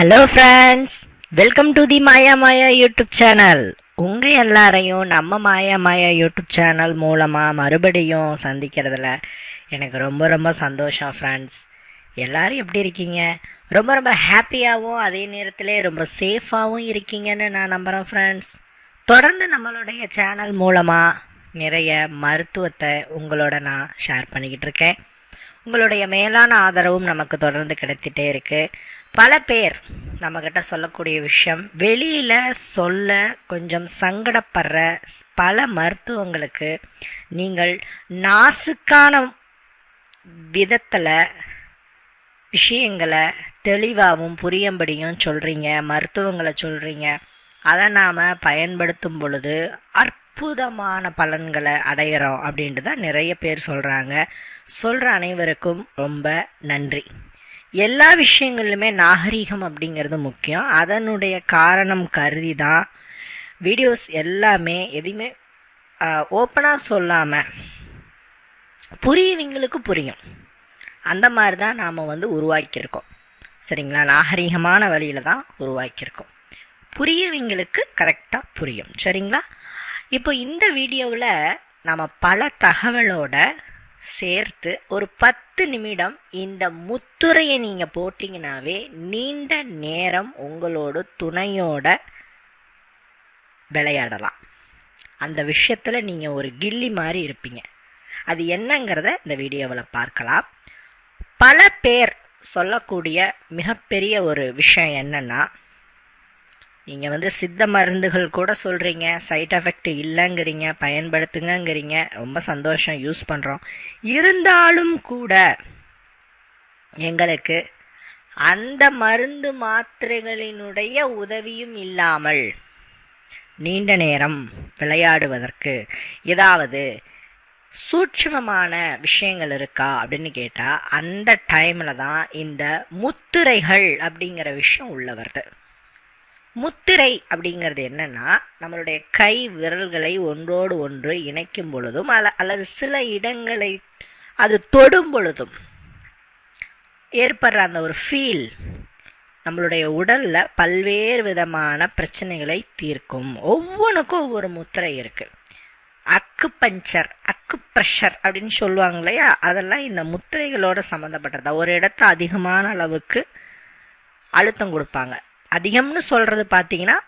Hello friends welcome to the Maya Maya YouTube channel உங்கள் எல்லாரையும் நம்ம மாயா மாயா யூடியூப் சேனல் மூலமாக மறுபடியும் சந்திக்கிறதுல எனக்கு ரொம்ப ரொம்ப சந்தோஷம் ஃப்ரெண்ட்ஸ் எல்லோரும் எப்படி இருக்கீங்க? ரொம்ப ரொம்ப ஹாப்பியாகவும் அதே நேரத்தில் ரொம்ப சேஃபாகவும் இருக்கீங்கன்னு நான் நம்புகிறேன் ஃப்ரெண்ட்ஸ் தொடர்ந்து நம்மளுடைய சேனல் மூலமாக நிறைய மருத்துவத்தை உங்களோட நான் ஷேர் பண்ணிக்கிட்டு இருக்கேன். உங்களுடைய மேலான ஆதரவும் நமக்கு தொடர்ந்து கிடைத்திட்டே இருக்கு. பல பேர் நம்மக்கிட்ட சொல்லக்கூடிய விஷயம் வெளியில் சொல்ல கொஞ்சம் சங்கடப்படுற பல மருத்துவங்களுக்கு நீங்கள் நாசுக்கான விதத்தில் விஷயங்களை தெளிவாகவும் புரியும்படியும் சொல்கிறீங்க மருத்துவங்களை சொல்கிறீங்க அதை நாம் பயன்படுத்தும் பொழுது அற்புதமான பலன்களை அடையிறோம் அப்படின்ட்டு தான் நிறைய பேர் சொல்கிறாங்க சொல்கிற அனைவருக்கும் ரொம்ப நன்றி. எல்லா விஷயங்களிலுமே நாகரீகம் அப்படிங்கிறது முக்கியம். அதனுடைய காரணம் கருதி தான் வீடியோஸ் எல்லாமே எதையுமே ஓப்பனாக சொல்லாமல் புரியவங்களுக்கு புரியும். அந்த மாதிரி தான் நாம் வந்து உருவாக்கியிருக்கோம். சரிங்களா? நாகரீகமான வழியில் தான் உருவாக்கியிருக்கோம் புரியவங்களுக்கு கரெக்டாக புரியும். சரிங்களா? இப்போ இந்த வீடியோவில் நம்ம பல தகவலோட சேர்த்து ஒரு பத்து நிமிடம் இந்த முத்துரையை நீங்கள் போட்டிங்கனாவே நீண்ட நேரம் உங்களோட துணையோட விளையாடலாம். அந்த விஷயத்தில் நீங்கள் ஒரு கில்லி மாதிரி இருப்பீங்க. அது என்னங்கிறத இந்த வீடியோவில் பார்க்கலாம். பல பேர் சொல்லக்கூடிய மிகப்பெரிய ஒரு விஷயம் என்னென்னா நீங்கள் வந்து சித்த மருந்துகள் கூட சொல்கிறீங்க சைட் எஃபெக்ட் இல்லைங்கிறீங்க பயன்படுத்துங்கங்கிறீங்க ரொம்ப சந்தோஷம் யூஸ் பண்ணுறோம் இருந்தாலும் கூட எங்களுக்கு அந்த மருந்து மாத்திரைகளினுடைய உதவியும் இல்லாமல் நீண்ட நேரம் விளையாடுவதற்கு ஏதாவது சூட்சமமான விஷயங்கள் இருக்கா அப்படின்னு கேட்டால் அந்த டைமில் தான் இந்த முத்திரைகள் அப்படிங்கிற விஷயம் உள்ள வருது. முத்திரை அப்படிங்கிறது என்னன்னா நம்மளுடைய கை விரல்களை ஒன்றோடு ஒன்று இணைக்கும் பொழுதும் அல்ல அல்லது சில இடங்களை அது தொடும் பொழுதும் ஏற்படுற அந்த ஒரு ஃபீல் நம்மளுடைய உடலில் பல்வேறு விதமான பிரச்சனைகளை தீர்க்கும். ஒவ்வொன்றுக்கும் ஒவ்வொரு முத்திரை இருக்குது அக்கு பஞ்சர் அக்கு ப்ரெஷர் அப்படின்னு சொல்லுவாங்க இல்லையா? அதெல்லாம் இந்த முத்திரைகளோட சம்மந்தப்பட்டதா ஒரு இடத்த அதிகமான அளவுக்கு அழுத்தம் கொடுப்பாங்க. அதிகம்னு சொல்கிறது பார்த்திங்கன்னா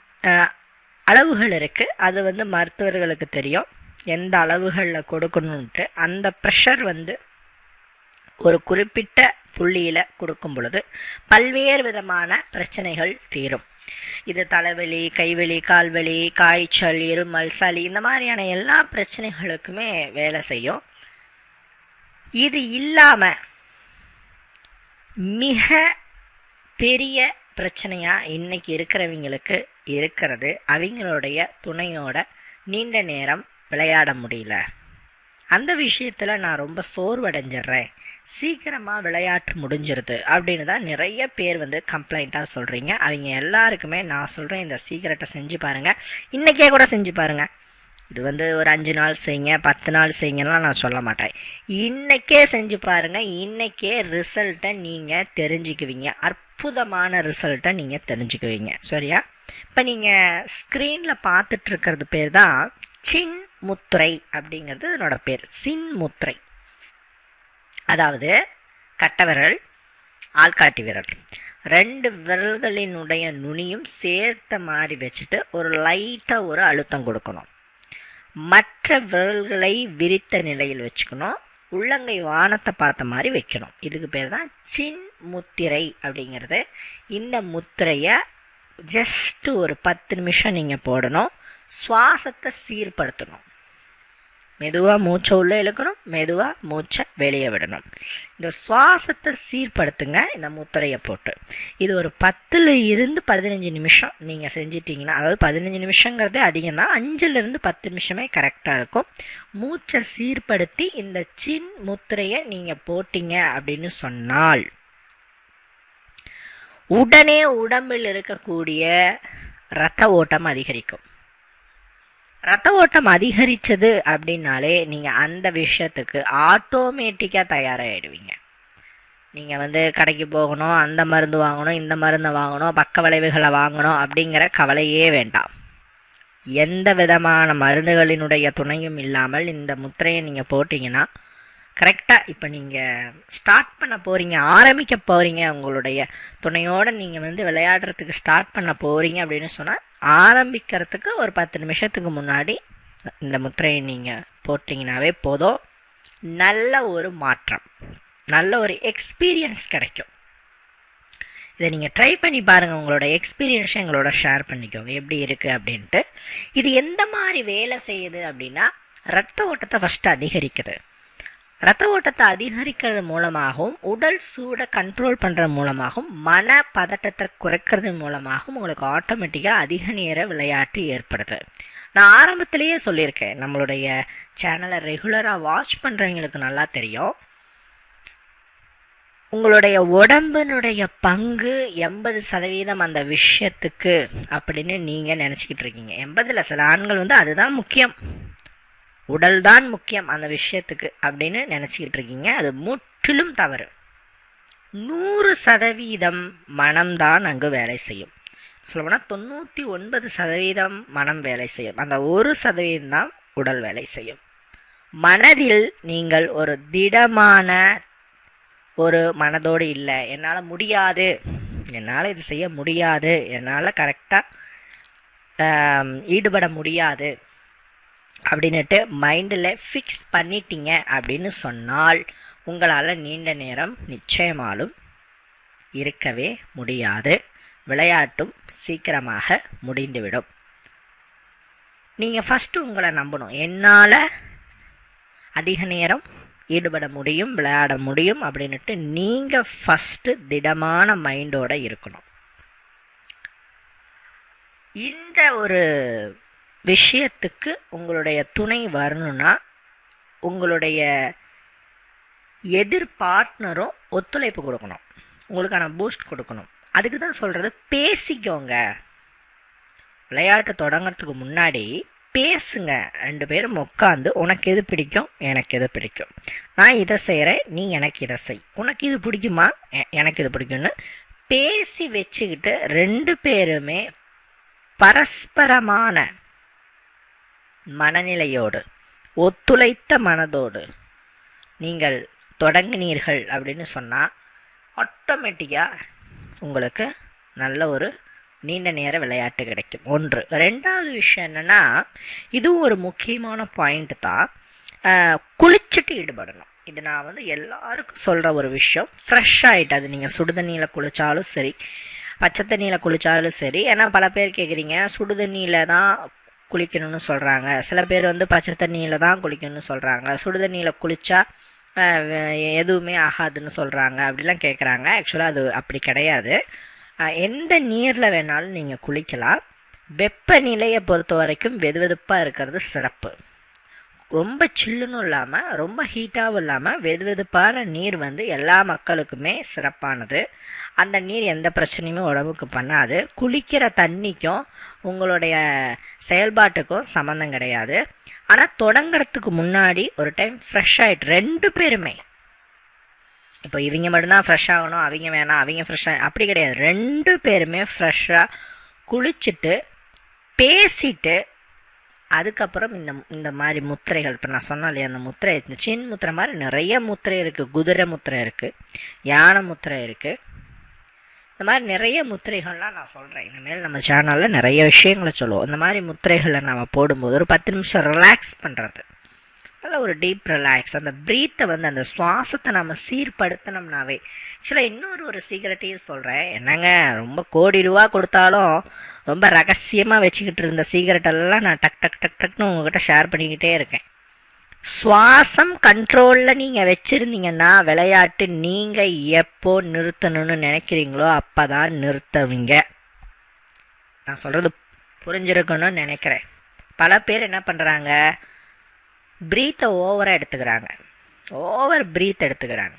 அளவுகள் இருக்குது அது வந்து மருத்துவர்களுக்கு தெரியும். எந்த அளவுகளில் கொடுக்கணுன்ட்டு அந்த ப்ரெஷர் வந்து ஒரு குறிப்பிட்ட புள்ளியில் கொடுக்கும் பொழுது பல்வேறு விதமான பிரச்சனைகள் தீரும். இது தலைவலி கைவலி கால்வலி காய்ச்சல் இருமல் சளி இந்த மாதிரியான எல்லா பிரச்சனைகளுக்குமே வேலை செய்யும். இது இல்லாமல் மிக பெரிய பிரச்சனையாக இன்னைக்கு இருக்கிறவங்களுக்கு இருக்கிறது அவங்களுடைய துணையோட நீண்ட நேரம் விளையாட முடியல. அந்த விஷயத்தில் நான் ரொம்ப சோர்வடைஞ்சிடுறேன் சீக்கிரமாக விளையாட்டு முடிஞ்சிருது அப்படின்னு தான் நிறைய பேர் வந்து கம்ப்ளைண்ட்டாக சொல்கிறீங்க அவங்க எல்லாருக்குமே நான் சொல்கிறேன் இந்த சீக்கிரட்டை செஞ்சு பாருங்கள் இன்றைக்கே கூட செஞ்சு பாருங்கள் இது வந்து ஒரு அஞ்சு நாள் செய்யுங்க பத்து நாள் செய்யுங்கலாம் நான் சொல்ல மாட்டேன். இன்றைக்கே செஞ்சு பாருங்கள் இன்றைக்கே ரிசல்ட்டை நீங்கள் தெரிஞ்சுக்குவீங்க. அற்புதமான ரிசல்ட்டை நீங்கள் தெரிஞ்சுக்குவீங்க. சரியா? இப்போ நீங்கள் ஸ்க்ரீனில் பார்த்துட்ருக்கிறது பேர் தான் சின் முத்திரை அப்படிங்கிறது இதனோட பேர். சின் முத்திரை அதாவது கட்டவிரல் ஆள்காட்டி விரல். ரெண்டு விரல்களினுடைய நுனியும் சேர்த்த மாதிரி வச்சுட்டு ஒரு லைட்டாக ஒரு அழுத்தம் கொடுக்கணும். மற்ற விரல்களை விரித்த நிலையில் வச்சுக்கணும். உள்ளங்கை வானத்தை பார்த்த மாதிரி வைக்கணும். இதுக்கு பேர் தான் சின் முத்திரை அப்படிங்கிறது. இந்த முத்திரையை ஜஸ்ட்டு ஒரு பத்து நிமிஷம் நீங்கள் போடணும். சுவாசத்தை சீர்படுத்தணும். மெதுவாக மூச்சை உள்ளே இழுக்கணும் மெதுவாக மூச்சை வெளியே விடணும். இந்த சுவாசத்தை சீர்படுத்துங்க இந்த முத்திரையை போட்டு. இது ஒரு பத்தில் இருந்து பதினஞ்சு நிமிஷம் நீங்கள் செஞ்சிட்டிங்கன்னா அதாவது பதினஞ்சு நிமிஷங்கிறதே அதிகம் தான் அஞ்சுலேருந்து பத்து நிமிஷமே கரெக்டாக இருக்கும். மூச்சை சீர்படுத்தி இந்த சின் முத்திரையை நீங்கள் போட்டிங்க அப்படின்னு சொன்னால் உடனே உடம்பில் இருக்கக்கூடிய இரத்த ஓட்டம் அதிகரிக்கும். ரத்த ஓட்டம் அதிகரித்தது அப்படின்னாலே நீங்கள் அந்த விஷயத்துக்கு ஆட்டோமேட்டிக்காக தயாராகிடுவீங்க நீங்கள் வந்து கடைக்கு போகணும் அந்த மருந்து வாங்கணும் இந்த மருந்தை வாங்கணும் பக்க விளைவுகளை வாங்கணும் அப்படிங்கிற கவலையே வேண்டாம். எந்த விதமான மருந்துகளினுடைய துணையும் இல்லாமல் இந்த முத்திரையை நீங்கள் போட்டிங்கன்னா கரெக்டாக இப்போ நீங்கள் ஸ்டார்ட் பண்ண போகிறீங்க ஆரம்பிக்க போகிறீங்க உங்களுடைய துணையோடு நீங்கள் வந்து விளையாடுறதுக்கு ஸ்டார்ட் பண்ண போகிறீங்க அப்படின்னு சொன்னால் ஆரம்பிக்கிறதுக்கு ஒரு பத்து நிமிஷத்துக்கு முன்னாடி இந்த முத்திரையை நீங்கள் போட்டிங்கனாவே போதும். நல்ல ஒரு மாற்றம் நல்ல ஒரு எக்ஸ்பீரியன்ஸ் கிடைக்கும். இதை நீங்கள் ட்ரை பண்ணி பாருங்கள் உங்களோட எக்ஸ்பீரியன்ஸை எங்களோட ஷேர் பண்ணிக்கோங்க எப்படி இருக்குது அப்படின்ட்டு. இது எந்த மாதிரி வேலை செய்யுது அப்படின்னா ரத்த ஓட்டத்தை ஃபஸ்ட்டு அதிகரிக்குது. ரத்த ஓட்டத்தை அதிகரிக்கிறது மூலமாகவும் உடல் சூடை கண்ட்ரோல் பண்ணுறது மூலமாகவும் மன பதட்டத்தை குறைக்கிறது மூலமாகவும் உங்களுக்கு ஆட்டோமேட்டிக்காக அதிக நேர விளையாட்டு ஏற்படுது. நான் ஆரம்பத்திலேயே சொல்லியிருக்கேன் நம்மளுடைய சேனலை ரெகுலராக வாட்ச் பண்ணுறவங்களுக்கு நல்லா தெரியும். உங்களுடைய உடம்பினுடைய பங்கு எண்பது சதவீதம் அந்த விஷயத்துக்கு அப்படின்னு நீங்கள் நினச்சிக்கிட்டு இருக்கீங்க. எண்பதில் சில ஆண்கள் வந்து அதுதான் முக்கியம். உடல் தான் முக்கியம் அந்த விஷயத்துக்கு அப்படின்னு நினச்சிக்கிட்டு இருக்கீங்க அது முற்றிலும் தவறு. நூறு சதவீதம் மனம்தான் அங்கு வேலை செய்யும். சொல்லப்போனால் தொண்ணூற்றி ஒன்பது சதவீதம் மனம் வேலை செய்யும். அந்த ஒரு சதவீதம் தான் உடல் வேலை செய்யும். மனதில் நீங்கள் ஒரு திடமான ஒரு மனதோடு இல்லை. என்னால் முடியாது. என்னால் இது செய்ய முடியாது. என்னால் கரெக்டாக ஈடுபட முடியாது. அப்படின்னுட்டு மைண்டில் ஃபிக்ஸ் பண்ணிட்டீங்க அப்படின்னு சொன்னால் உங்களால் நீண்ட நேரம் நிச்சயமாலும் இருக்கவே முடியாது. விளையாட்டும் சீக்கிரமாக முடிந்துவிடும். நீங்கள் ஃபஸ்ட்டு உங்களை நம்பணும். என்னால் அதிக நேரம் ஈடுபட முடியும் விளையாட முடியும் அப்படின்னுட்டு நீங்கள் ஃபஸ்ட்டு திடமான மைண்டோட இருக்கணும். இந்த ஒரு விஷயத்துக்கு உங்களுடைய துணை வரணும்னா உங்களுடைய எதிர் பார்ட்னரும் ஒத்துழைப்பு கொடுக்கணும். உங்களுக்கான பூஸ்ட் கொடுக்கணும். அதுக்கு தான் சொல்கிறது பேசிக்கோங்க. விளையாட்டு தொடங்கிறதுக்கு முன்னாடி பேசுங்க. ரெண்டு பேரும் உட்காந்து உனக்கு எது பிடிக்கும் எனக்கு எது பிடிக்கும். நான் இதை செய்கிறேன் நீ எனக்கு இதை செய். உனக்கு இது பிடிக்குமா? எனக்கு இது பிடிக்கும்னு பேசி வச்சுக்கிட்டு ரெண்டு பேருமே பரஸ்பரமான மனநிலையோடு ஒத்துழைத்த மனதோடு நீங்கள் தொடங்கினீர்கள் அப்படின்னு சொன்னால் ஆட்டோமேட்டிக்காக உங்களுக்கு நல்ல ஒரு நீண்ட நேர விளையாட்டு கிடைக்கும். ஒன்று. ரெண்டாவது விஷயம் என்னென்னா இதுவும் ஒரு முக்கியமான பாயிண்ட் தான். குளிச்சுட்டு ஈடுபடணும். இது நான் வந்து எல்லாருக்கும் சொல்கிற ஒரு விஷயம். ஃப்ரெஷ் ஆகிட்டு அது நீங்கள் சுடுதண்ணியில் குளித்தாலும் சரி பச்சை தண்ணியில் குளித்தாலும் சரி. ஏன்னா பல பேர் கேட்குறீங்க சுடுதண்ணியில் தான் குளிக்கணும்னு சொல்கிறாங்க சில பேர் வந்து பச்சை தண்ணியில் தான் குளிக்கணும்னு சொல்கிறாங்க சுடுதண்ணியில் குளித்தா எதுவுமே ஆகாதுன்னு சொல்கிறாங்க அப்படிலாம் கேட்குறாங்க ஆக்சுவலாக அது அப்படி கிடையாது. எந்த நீரில் வேணாலும் நீங்கள் குளிக்கலாம். வெப்பநிலையை பொறுத்த வரைக்கும் வெது வெதுப்பாக இருக்கிறது சிறப்பு. ரொம்ப சில்லுன்னு இல்லாமல் ரொம்ப ஹீட்டாகவும் இல்லாமல் வெது வெதுப்பான நீர் வந்து எல்லா மக்களுக்குமே சிறப்பானது. அந்த நீர் எந்த பிரச்சனையுமே உடம்புக்கு பண்ணாது. குளிக்கிற தண்ணிக்கும் உங்களுடைய செயல்பாட்டுக்கும் சம்மந்தம் கிடையாது. ஆனால் தொடங்கிறதுக்கு முன்னாடி ஒரு டைம் ஃப்ரெஷ் ஆகிட்டு ரெண்டு பேருமே. இப்போ இவங்க மட்டும்தான் ஃப்ரெஷ் ஆகணும் அவங்க வேணாம் அவங்க ஃப்ரெஷ்ஷாக அப்படி கிடையாது. ரெண்டு பேருமே ஃப்ரெஷ்ஷாக குளிச்சுட்டு பேசிட்டு அதுக்கப்புறம் இந்த இந்த மாதிரி முத்திரைகள் இப்போ நான் சொன்னேன் இல்லையா அந்த முத்திரை இந்த சின் முத்திரை மாதிரி நிறைய முத்திரை இருக்குது குதிரை முத்திரை இருக்குது யானை முத்திரை இருக்குது இந்த மாதிரி நிறைய முத்திரைகள்லாம் நான் சொல்கிறேன் இனிமேல் நம்ம சேனலில் நிறைய விஷயங்களை சொல்லுவோம். இந்த மாதிரி முத்திரைகளை நம்ம போடும்போது ஒரு பத்து நிமிஷம் ரிலாக்ஸ் பண்ணுறது நல்ல ஒரு டீப் ரிலாக்ஸ் அந்த ப்ரீத்தை வந்து அந்த சுவாசத்தை நம்ம சீர்படுத்தினோம்னாவே ஆக்சுவலாக இன்னொரு ஒரு சீக்கிரட்டையும் சொல்கிறேன் என்னங்க ரொம்ப கோடி ரூபா கொடுத்தாலும் ரொம்ப ரகசியமாக வச்சுக்கிட்டு இருந்த சீக்கிரட்டெல்லாம் நான் டக் டக் டக் டக்னு உங்ககிட்ட ஷேர் பண்ணிக்கிட்டே இருக்கேன். சுவாசம் கண்ட்ரோலில் நீங்கள் வச்சுருந்தீங்கன்னா விளையாட்டு நீங்கள் எப்போ நிறுத்தணும்னு நினைக்கிறீங்களோ அப்போ தான் நிறுத்துவீங்க. நான் சொல்கிறது புரிஞ்சிருக்கணும்னு நினைக்கிறேன். பல பேர் என்ன பண்ணுறாங்க ப்ரீத்தை ஓவராக எடுத்துக்கிறாங்க. ஓவர் ப்ரீத் எடுத்துக்கிறாங்க.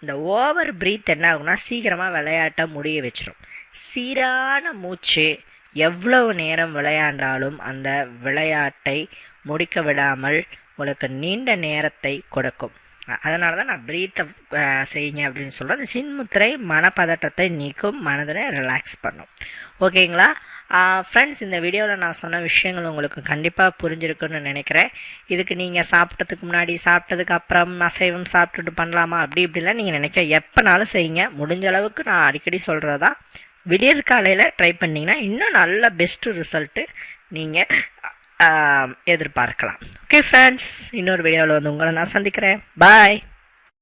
இந்த ஓவர் ப்ரீத் என்ன ஆகும்னா சீக்கிரமாக விளையாட்டை முடிய வச்சிடும் சீரான மூச்சு எவ்வளவு நேரம் விளையாண்டாலும் அந்த விளையாட்டை முடிக்க விடாமல் உங்களுக்கு நீண்ட நேரத்தை கொடுக்கும். அதனால தான் நான் பிரீத்தை செய்யுங்க அப்படின்னு சொல்கிறேன் அந்த சின்முத்திரை மனப்பதட்டத்தை நீக்கும் மனதினை ரிலாக்ஸ் பண்ணும். ஓகேங்களா? ஃப்ரெண்ட்ஸ் இந்த வீடியோவில் நான் சொன்ன விஷயங்கள் உங்களுக்கு கண்டிப்பாக புரிஞ்சிருக்குன்னு நினைக்கிறேன். இதுக்கு நீங்கள் சாப்பிட்டதுக்கு முன்னாடி சாப்பிட்டதுக்கு அப்புறம் அசைவம் சாப்பிட்டுட்டு பண்ணலாமா? அப்படி இப்படிலாம் நீங்கள் நினைக்க எப்போனாலும் செய்யுங்க. முடிஞ்ச அளவுக்கு நான் அடிக்கடி சொல்கிறதா விடியற்காலையில் ட்ரை பண்ணிங்கன்னா இன்னும் நல்ல பெஸ்ட்டு ரிசல்ட்டு நீங்கள் எதிர்பார்க்கலாம். ஓகே ஃப்ரெண்ட்ஸ் இன்னொரு வீடியோவில் வந்து உங்களை நான் சந்திக்கிறேன். பாய்